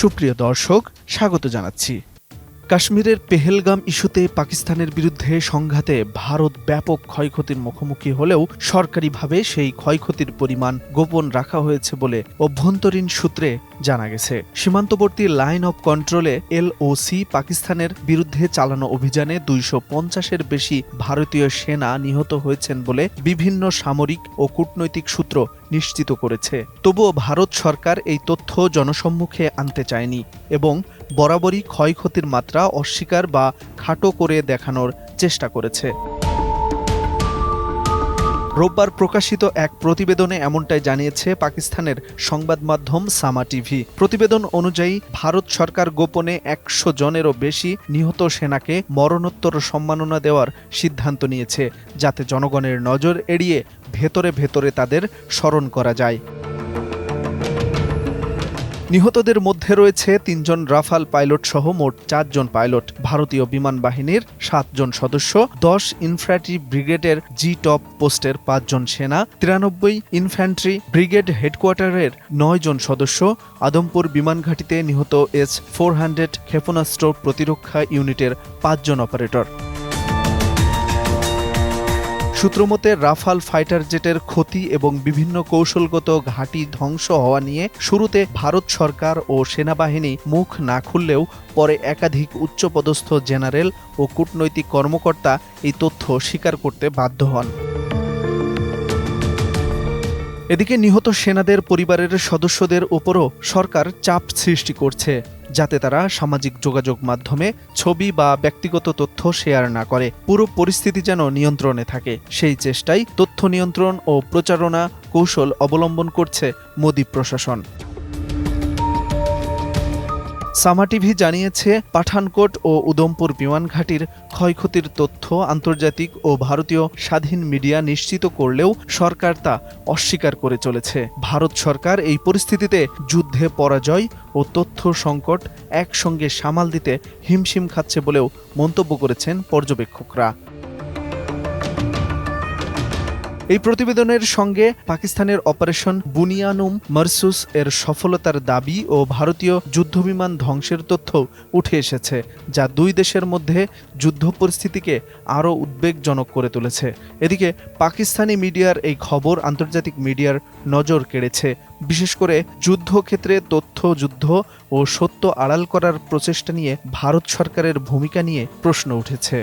সুপ্রিয় দর্শক, স্বাগত জানাচ্ছি। কাশ্মীরের পেহেলগাম ইস্যুতে পাকিস্তানের বিরুদ্ধে সংঘাতে ভারত ব্যাপক ক্ষয়ক্ষতির মুখোমুখি হলেও সরকারিভাবে সেই ক্ষয়ক্ষতির পরিমাণ গোপন রাখা হয়েছে বলে অভ্যন্তরীণ সূত্রে জানা গেছে। সীমান্তবর্তী লাইন অব কন্ট্রোলে এলওসি পাকিস্তানের বিরুদ্ধে চালানো অভিযানে দুইশো পঞ্চাশের বেশি ভারতীয় সেনা নিহত হয়েছেন বলে বিভিন্ন সামরিক ও কূটনৈতিক সূত্র নিশ্চিত করেছে। তবুও ভারত সরকার এই তথ্য জনসম্মুখে আনতে চায়নি এবং বরাবরই ক্ষয়ক্ষতির মাত্রা অস্বীকার বা খাটো করে দেখানোর চেষ্টা করেছে। রোববার প্রকাশিত এক প্রতিবেদনে এমনটাই জানিয়েছে পাকিস্তানের সংবাদ মাধ্যম সামা টিভি। প্রতিবেদন অনুযায়ী, ভারত সরকার গোপনে একশো জনেরও বেশি নিহত সেনাকে মরণোত্তর সম্মাননা দেওয়ার সিদ্ধান্ত নিয়েছে, যাতে জনগণের নজর এড়িয়ে ভেতরে ভেতরে তাদের স্মরণ করা যায়। নিহতদের মধ্যে রয়েছে তিনজন রাফাল পাইলট সহ মোট চারজন পাইলট। ভারতীয় বিমান বাহিনীর সাতজন সদস্য, দশ ইনফ্যান্ট্রি ব্রিগেডের জি টপ পোস্টের পাঁচজন সেনা, তিরানব্বই ইনফ্যান্ট্রি ব্রিগেড হেডকোয়ার্টারের নয় জন সদস্য, আদমপুর বিমান ঘাঁটিতে নিহত এস ফোর হান্ড্রেড ক্ষেপণাস্ত্র প্রতিরক্ষা ইউনিটের পাঁচজন অপারেটর। সূত্রমতে, রাফাল ফাইটার জেটের ক্ষতি এবং বিভিন্ন কৌশলগত ঘাঁটি ধ্বংস হওয়া নিয়ে শুরুতে ভারত সরকার ও সেনাবাহিনী মুখ না খুললেও পরে একাধিক উচ্চপদস্থ জেনারেল ও কূটনৈতিক কর্মকর্তা এই তথ্য স্বীকার করতে বাধ্য হন। এদিকে নিহত সেনাদের পরিবারের সদস্যদের উপরও সরকার চাপ সৃষ্টি করছে। যাতে তারা সামাজিক যোগাযোগ মাধ্যমে ছবি বা ব্যক্তিগত তথ্য শেয়ার না করে। পুরো পরিস্থিতি যেন নিয়ন্ত্রণে থাকে। সেই চেষ্টাই তথ্য নিয়ন্ত্রণ ও প্রচারণা কৌশল অবলম্বন করছে মোদী প্রশাসন। সামা টিভি জানিয়েছে, পাঠানকোট ও উদমপুর বিমান ঘাঁটির ক্ষয়ক্ষতির তথ্য আন্তর্জাতিক ও ভারতীয় স্বাধীন মিডিয়া নিশ্চিত করলেও সরকার তা অস্বীকার করে চলেছে। ভারত সরকার এই পরিস্থিতিতে যুদ্ধে পরাজয় ও তথ্য সংকট একসঙ্গে সামাল দিতে হিমশিম খাচ্ছে বলেও মন্তব্য করেছেন পর্যবেক্ষকরা। এই প্রতিবেদনের সঙ্গে পাকিস্তানের অপারেশন বুনিয়ানুম মারসুস এর সফলতার দাবি ও ভারতীয় যুদ্ধবিমান ধ্বংসের তথ্য উঠে এসেছে, যা দুই দেশের মধ্যে যুদ্ধ পরিস্থিতিকে আরও উদ্বেগজনক করে তুলেছে। এদিকে পাকিস্তানি মিডিয়ার এই খবর আন্তর্জাতিক মিডিয়ার নজর কেড়েছে। বিশেষ করে যুদ্ধক্ষেত্রে তথ্য, যুদ্ধ ও সত্য আড়াল করার প্রচেষ্টা নিয়ে ভারত সরকারের ভূমিকা নিয়ে প্রশ্ন উঠেছে।